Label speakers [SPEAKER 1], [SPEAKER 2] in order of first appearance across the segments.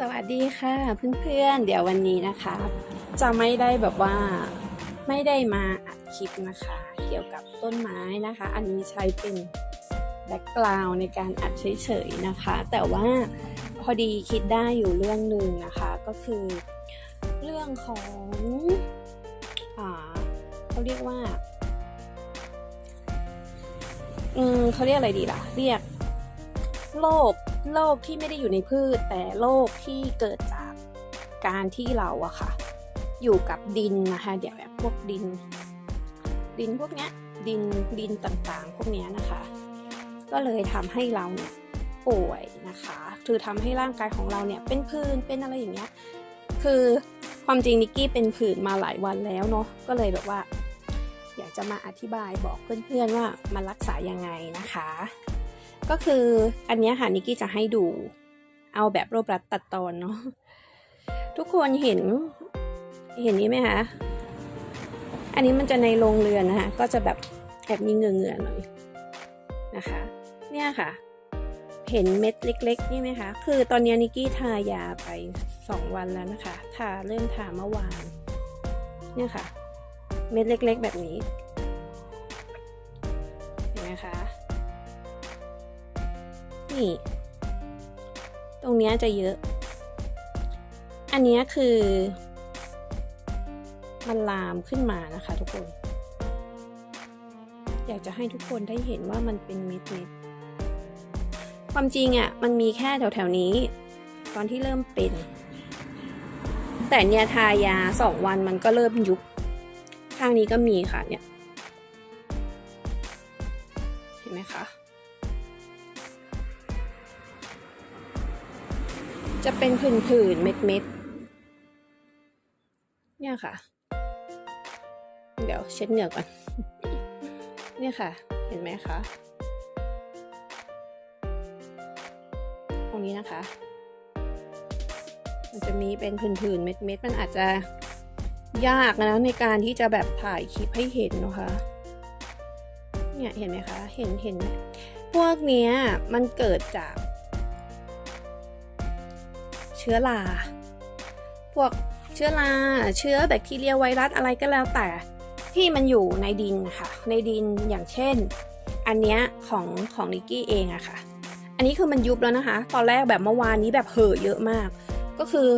[SPEAKER 1] สวัสดีค่ะเพื่อนๆ เดี๋ยววันนี้นะคะ จะไม่ได้แบบว่าไม่ได้มาอัดคลิปนะคะ เกี่ยวกับต้นไม้นะคะ อันนี้ใช้เป็นแบ็กกราวในการอัดเฉยๆนะคะ แต่ว่าพอดีคิดได้อยู่เรื่องหนึ่งนะคะก็คือ เรื่องของอ่าเขาเรียกว่าอืมเขาเรียกอะไรดีล่ะ เรียกโรค โรคที่ไม่ได้อยู่ในพืช แต่โรคที่เกิดจากการที่เราอะค่ะ อยู่กับดินนะคะ เดี๋ยวแบบพวกดิน ดินพวกเนี้ยดินดินต่างๆ พวกเนี้ยนะคะ ก็เลยทำให้เราเนี่ยป่วยนะคะ คือทำให้ร่างกายของเราเนี่ยเป็นผื่นเป็นอะไรอย่างเงี้ยคือความจริงนิกกี้เป็นผื่นมาหลายวันแล้วเนาะก็เลยแบบว่า อยากจะมาอธิบายบอกเพื่อนๆว่ามันรักษายังไงนะคะ ก็คืออันนี้ค่ะนิกกี้จะให้ดู เอาแบบรวบรัดตัดตอนเนาะทุกคนเห็นเห็นนี้ไหมคะอันนี้มันจะในโรงเรือนนะคะก็จะแบบแอบมีเหงื่อๆหน่อยนะคะ เนี่ยค่ะ เห็นเม็ดเล็กๆนี่ไหมคะคือตอนนี้นิกกี้ทายาไปสองวันแล้วนะคะทาเริ่มทาเมื่อวานเนี่ยค่ะ เม็ดเล็กๆแบบนี้เห็นไหมคะ นี่ ตรงนี้จะเยอะ อันนี้คือ มันลามขึ้นมานะคะทุกคน อยากจะให้ทุกคนได้เห็นว่ามันเป็นเม็ดเม็ดๆความจริงอะ่ะมันมีแค่แถวแถวๆนี้ ตอนที่เริ่มเป็น แต่เนี่ยทายาสองวันมันก็เริ่มยุบข้างนี้ก็มีค่ะเนี่ย เห็นไหมคะ จะเป็นผื่นๆ เม็ดๆ เนี่ยค่ะ เดี๋ยวเช็ดเหงื่อก่อน เนี่ยค่ะ เห็นไหมคะ ตรงนี้นะคะ มันจะมีเป็นผื่นๆ เม็ดๆ มันอาจจะยากนะในการที่จะแบบถ่ายคลิปให้เห็นนะคะ เนี่ยเห็นไหมคะ เห็นเห็นพวกเนี้ยมันเกิดจาก ชื้อรา พวกเชื้อรา เชื้อแบคทีเรียไวรัสอะไรก็แล้วแต่ที่มันอยู่ในดินค่ะ ในดินอย่างเช่น อันเนี้ยของของนิกกี้เองอะค่ะ อันนี้คือมันยุบแล้วนะคะ ตอนแรกแบบเมื่อวานนี้แบบเห่อเยอะมาก ก็คือ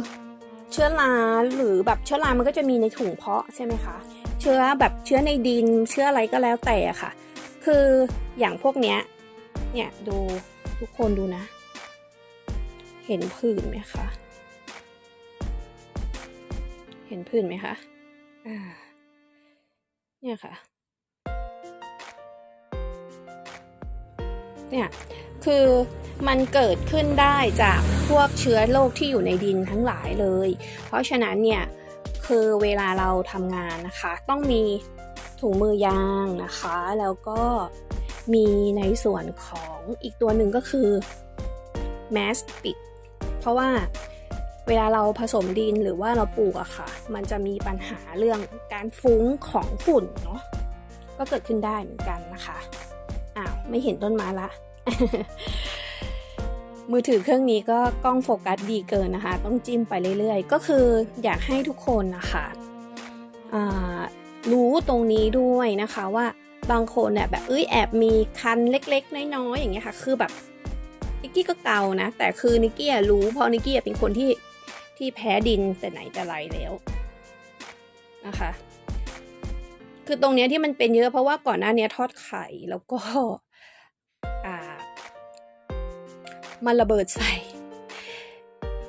[SPEAKER 1] เชื้อราหรือแบบเชื้อรามันก็จะมีในถุงเพาะใช่ไหมคะ เชื้อแบบเชื้อในดิน เชื้ออะไรก็แล้วแต่ค่ะ คืออย่างพวกเนี้ย เนี่ยดูทุกคนดูนะ เห็นผื่นไหมคะ เห็นผื่นไหมคะ อ่า เนี่ยค่ะ เนี่ย คือมันเกิดขึ้นได้จากพวกเชื้อโรคที่อยู่ในดินทั้งหลายเลย เพราะฉะนั้นเนี่ย คือเวลาเราทำงานนะคะ ต้องมีถุงมือยางนะคะ แล้วก็มีในส่วนของอีกตัวหนึ่งก็คือ แมสปิด เพราะว่าเวลาเราผสมดินหรือว่าเราปลูกอะค่ะ มันจะมีปัญหาเรื่องการฟุ้งของฝุ่นเนาะก็เกิดขึ้นได้เหมือนกันนะคะอ้าวไม่เห็นต้นไม้ละ มือถือเครื่องนี้ก็กล้องโฟกัสดีเกินนะคะ ต้องจิ้มไปเรื่อยๆ ก็คืออยากให้ทุกคนนะคะรู้ตรงนี้ด้วยนะคะว่าบางคนเนี่ยแบบเอ้ยแอบมีคันเล็ก ๆ น้อยๆอย่างเงี้ยค่ะ คือแบบ นิกกี้ก็เกานะ แต่คือนิกกี้รู้เพราะนิกกี้เป็นคนที่ที่แพ้ดินแต่ไหนแต่ไรแล้วนะคะ คือตรงเนี้ยที่มันเป็นเยอะเพราะว่าก่อนหน้านี้ทอดไข่แล้วก็อ่ามันระเบิดใส่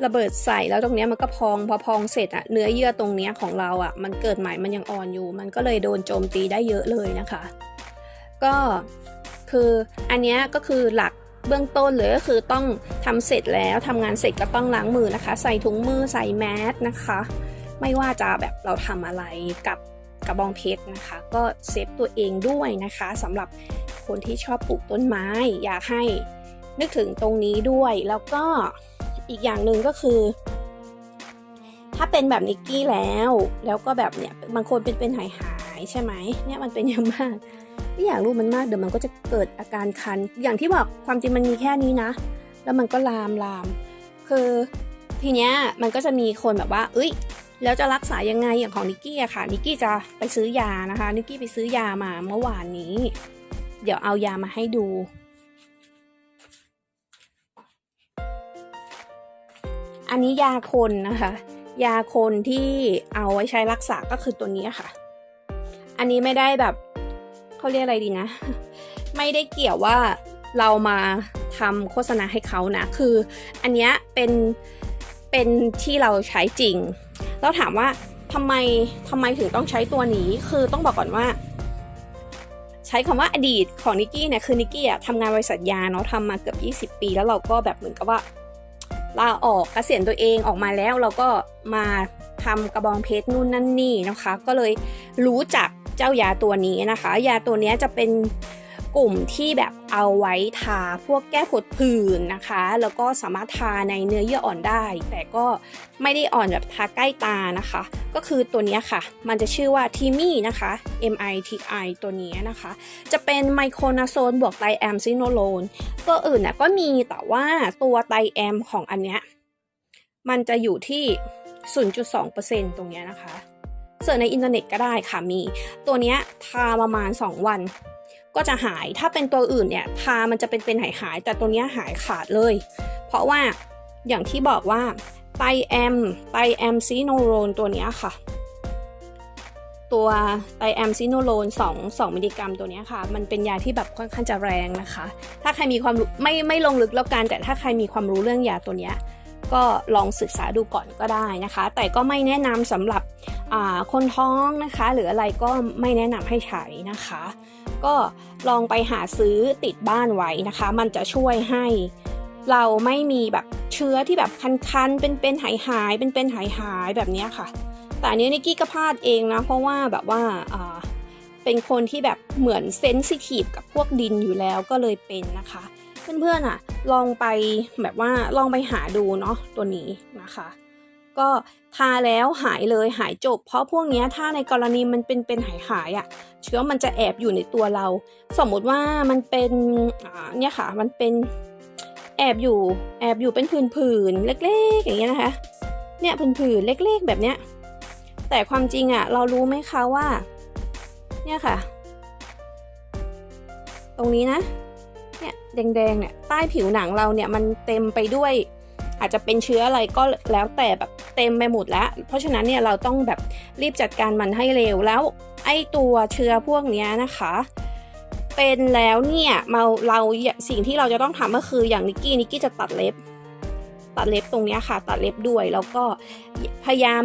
[SPEAKER 1] ระเบิดใส่แล้วตรงเนี้ยมันก็พองพอพองเสร็จอะเนื้อเยื่อตรงเนี้ยของเราอะมันเกิดใหม่มันยังอ่อนอยู่ มันก็เลยโดนโจมตีได้เยอะเลยนะคะ ก็คืออันเนี้ยก็คือหลัก เบื้องต้นเลยก็คือต้องทำเสร็จแล้วทำงานเสร็จก็ต้องล้างมือนะคะ ใส่ถุงมือใส่แมสนะคะ ไม่ว่าจะแบบเราทำอะไรกับกระบองเพชรนะคะ ก็เซฟตัวเองด้วยนะคะสำหรับคนที่ชอบปลูกต้นไม้ อยากให้นึกถึงตรงนี้ด้วยแล้วก็อีกอย่างหนึ่งก็คือ ถ้าเป็นแบบนิกกี้แล้ว แล้วก็แบบเนี่ยบางคนเป็นเป็นหายหายใช่ไหมเนี่ยมันเป็นเยอะมาก ไม่อยากรู้มันมากเดี๋ยวมันก็จะเกิดอาการคัน อย่างที่บอกความจริงมันมีแค่นี้นะ แล้วมันก็ลามลาม คือทีเนี้ยมันก็จะมีคนแบบว่า เอ้ย แล้วจะรักษายังไงอย่างของนิกกี้อะค่ะ นิกกี้จะไปซื้อยานะคะ นิกกี้ไปซื้อยามาเมื่อวานนี้ เดี๋ยวเอายามาให้ดู อันนี้ยาคนนะคะ ยาคนที่เอาไว้ใช้รักษาก็คือตัวนี้ค่ะ อันนี้ไม่ได้แบบ เขาเรียกอะไรดีนะ ไม่ได้เกี่ยวว่าเรามาทำโฆษณาให้เขานะ คืออันเนี้ยเป็นเป็นที่เราใช้จริงแล้วถามว่าทำไมทำไมถึงต้องใช้ตัวนี้ คือต้องบอกก่อนว่า ใช้คำว่าอดีตของนิกกี้เนี่ยคือนิกกี้อะทำงานบริษัทยาเนาะทำมาเกือบ20 ปี แล้วเราก็แบบเหมือนกับว่าลาออกเกษียณตัวเองออกมาแล้วเราก็มาทำกระบองเพชรนู่นนั่นนี่นะคะ ก็เลยรู้จัก เจ้ายาตัวนี้นะคะ ยาตัวนี้จะเป็นกลุ่มที่แบบเอาไว้ทาพวกแก้ผดผื่นนะคะ แล้วก็สามารถทาในเนื้อเยื่ออ่อนได้ แต่ก็ไม่ได้อ่อนแบบทาใกล้ตานะคะ ก็คือตัวนี้ค่ะ มันจะชื่อว่าทีมี่นะคะ M I T I ตัวนี้นะคะ จะเป็นไมโครนาโซนบวกไตแอมซิโนโลนตัวอื่นน่ะก็มีแต่ว่าตัวไตแอมของอันเนี้ยมันจะอยู่ที่ 0.2%ตรงเนี้ยนะคะ เสิร์ชในอินเทอร์เน็ตก็ได้ค่ะมี ตัวเนี้ยทาประมาณ 2 วัน ก็จะหายถ้าเป็นตัวอื่นเนี่ยทามันจะเป็นเป็นหายหายๆแต่ตัวเนี้ยหายขาดเลย เพราะว่าอย่างที่บอกว่าไตแอมไตแอมซิโนโลนตัวเนี้ยค่ะ ตัวไตแอมซิโนโลน2 2มิลลิกรัมตัวเนี้ยค่ะ มันเป็นยาที่แบบค่อนข้างจะแรงนะคะ ถ้าใครมีความรู้ไม่ไม่ลงลึกแล้วกัน แต่ถ้าใครมีความรู้เรื่องยาตัวเนี้ย ก็ลองศึกษาดูก่อนก็ได้นะคะ แต่ก็ไม่แนะนำสำหรับคนท้องนะคะ หรืออะไรก็ไม่แนะนำให้ใช้นะคะ ก็ลองไปหาซื้อติดบ้านไว้นะคะ มันจะช่วยให้เราไม่มีแบบเชื้อที่แบบคันๆ เป็นๆหายหายๆเป็นๆหายหายๆแบบนี้ค่ะ แต่อันนี้นิกกี้ก็พลาดเองนะ เพราะว่าแบบว่าเป็นคนที่แบบเหมือนเซนซิทีฟกับพวกดินอยู่แล้วก็เลยเป็นนะคะ เพื่อนๆอะ ลองไปแบบว่าลองไปหาดูเนาะตัวนี้นะคะ ก็ทาแล้วหายเลยหายจบ เพราะพวกเนี้ยถ้าในกรณีมันเป็นเป็นหายหายๆอะ เชื้อมันจะแอบอยู่ในตัวเรา สมมุติว่ามันเป็นเนี่ยค่ะมันเป็นแอบอยู่แอบอยู่เป็นผื่นๆเล็ก ๆ อย่างเงี้ยนะคะเนี่ยผื่นๆเล็ก ๆ แบบเนี้ยแต่ความจริงอะเรารู้ไหมคะว่า เนี่ยค่ะ ตรงนี้นะ เนี่ยแดงๆเนี่ยใต้ผิวหนังเราเนี่ยมันเต็มไปด้วย อาจจะเป็นเชื้ออะไรก็แล้วแต่แบบเต็มไปหมดแล้ว เพราะฉะนั้นเนี่ยเราต้องแบบรีบจัดการมันให้เร็วแล้ว ไอตัวเชื้อพวกเนี้ยนะคะ เป็นแล้วเนี่ยเราเราสิ่งที่เราจะต้องทำก็คืออย่างนิกกี้นิกกี้จะตัดเล็บ ตัดเล็บตรงนี้ค่ะ ตัดเล็บด้วยแล้วก็พยายาม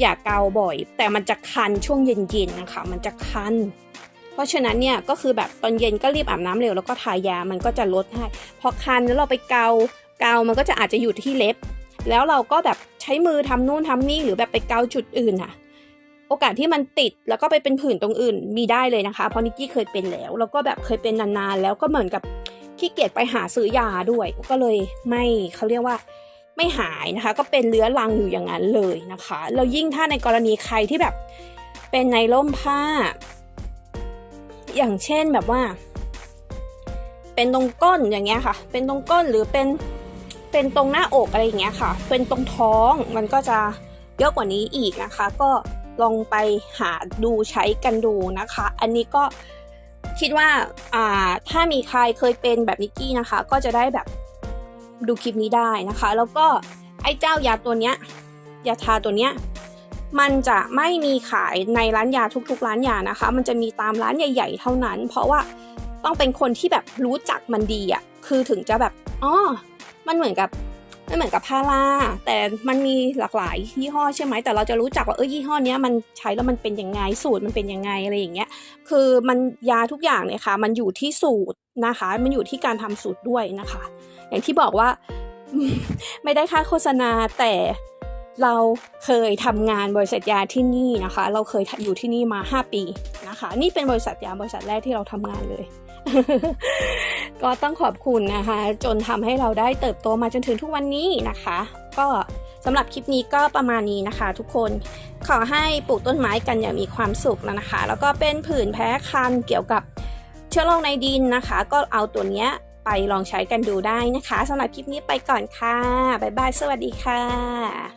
[SPEAKER 1] อย่าเกาบ่อย แต่มันจะคันช่วงเย็นๆนะคะ มันจะคัน เพราะฉะนั้นเนี่ยก็คือแบบตอนเย็นก็รีบอาบน้ำเร็วแล้วก็ทายามันก็จะลดให้ พอคันแล้วเราไปเกาเกามันก็จะอาจจะอยู่ที่เล็บ แล้วเราก็แบบใช้มือทำนู่นทำนี่หรือแบบไปเกาจุดอื่นค่ะโอกาสที่มันติดแล้วก็ไปเป็นผื่นตรงอื่นมีได้เลยนะคะ เพราะนิกกี้เคยเป็นแล้ว แล้วก็แบบเคยเป็นนานๆ แล้วก็เหมือนกับขี้เกียจไปหาซื้อยาด้วย ก็เลยไม่เขาเรียกว่าไม่หายนะคะ ก็เป็นเลื้อรังอยู่อย่างนั้นเลยนะคะ แล้วยิ่งถ้าในกรณีใครที่แบบเป็นในร่มผ้า อย่างเช่นแบบว่า เป็นตรงก้นอย่างเงี้ยค่ะ เป็นตรงก้นหรือเป็นเป็นตรงหน้าอกอะไรอย่างเงี้ยค่ะ เป็นตรงท้องมันก็จะเยอะกว่านี้อีกนะคะ ก็ลองไปหาดูใช้กันดูนะคะ อันนี้ก็คิดว่าอ่าถ้ามีใครเคยเป็นแบบนิกกี้นะคะ ก็จะได้แบบดูคลิปนี้ได้นะคะ แล้วก็ไอ้เจ้ายาตัวเนี้ยยาทาตัวเนี้ย มันจะไม่มีขายในร้านยาทุกๆ ร้านยานะคะ มันจะมีตามร้านใหญ่ ๆ เท่านั้น เพราะว่าต้องเป็นคนที่แบบรู้จักมันดีอะ่ะคือถึงจะแบบอ๋อมันเหมือนกับไม่เหมือนกับพาราแต่มันมีหลากหลายยี่ห้อใช่ไหมแต่เราจะรู้จักว่าเออยี่ห้อนี้มันใช้แล้วมันเป็นยังไงสูตรมันเป็นยังไงอะไรอย่างเงี้ย คือมันยาทุกอย่างเนี่ยค่ะมันอยู่ที่สูตรนะคะ มันอยู่ที่การทำสูตรด้วยนะคะ อย่างที่บอกว่าไม่ได้ค่าโฆษณาแต่ เราเคยทำงานบริษัทยาที่นี่นะคะ เราเคยอยู่ที่นี่มา 5 ปีนะคะ นี่เป็นบริษัทยาบริษัทแรกที่เราทำงานเลย ก็ต้องขอบคุณนะคะ จนทำให้เราได้เติบโตมาจนถึงทุกวันนี้นะคะ ก็สำหรับคลิปนี้ก็ประมาณนี้นะคะ ทุกคนขอให้ปลูกต้นไม้กันอย่างมีความสุขนะคะ แล้วก็เป็นผื่นแพ้คันเกี่ยวกับเชื้อโรคในดินนะคะ ก็เอาตัวเนี้ยไปลองใช้กันดูได้นะคะสำหรับคลิปนี้ไปก่อนค่ะ บ๊ายบาย สวัสดีค่ะ